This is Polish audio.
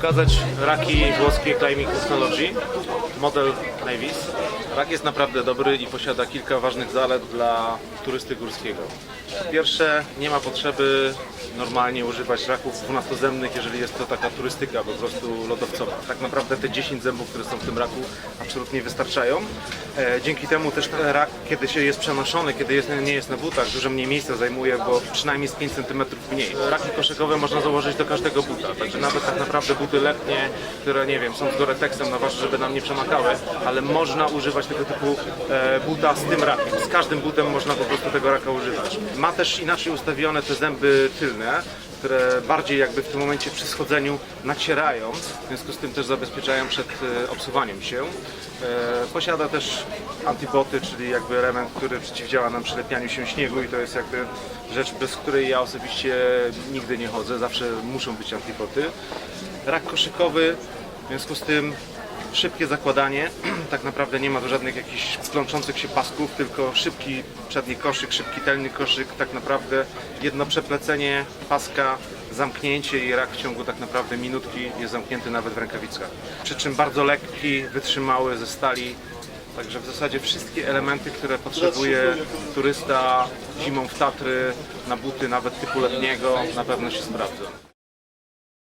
pokazać raki włoskie Climbing Technology, model Navis. Rak jest naprawdę dobry i posiada kilka ważnych zalet dla turysty górskiego. Po Pierwsze, nie ma potrzeby normalnie używać raków dwunastozębnych, jeżeli jest to taka turystyka po prostu lodowcowa. Tak naprawdę te 10 zębów, które są w tym raku, absolutnie wystarczają. E, dzięki temu też ten rak, kiedy się jest przenoszony, kiedy jest, nie jest na butach, dużo mniej miejsca zajmuje, bo przynajmniej z 5 cm mniej. Raki koszykowe można założyć do każdego buta, także nawet tak naprawdę buty letnie, które nie wiem, są z Gore-Texem, no ważne, żeby nam nie przemakały, ale można używać tego typu e, buta z tym rakiem. Z każdym butem można po prostu tego raka używać. Ma też inaczej ustawione te zęby tylne, które bardziej jakby w tym momencie przy schodzeniu nacierają, w związku z tym też zabezpieczają przed e, obsuwaniem się. E, Posiada też antiboty, czyli jakby element, który przeciwdziała nam przylepianiu się śniegu i to jest jakby rzecz, bez której ja osobiście nigdy nie chodzę, zawsze muszą być antiboty. Rak koszykowy, w związku z tym szybkie zakładanie, tak naprawdę nie ma tu żadnych jakichś plączących się pasków, tylko szybki przedni koszyk, szybki tylny koszyk, tak naprawdę jedno przeplecenie paska, zamknięcie i rak w ciągu tak naprawdę minutki jest zamknięty nawet w rękawicach. Przy czym bardzo lekki, wytrzymały ze stali, także w zasadzie wszystkie elementy, które potrzebuje turysta zimą w Tatry, na buty nawet typu letniego na pewno się sprawdzą.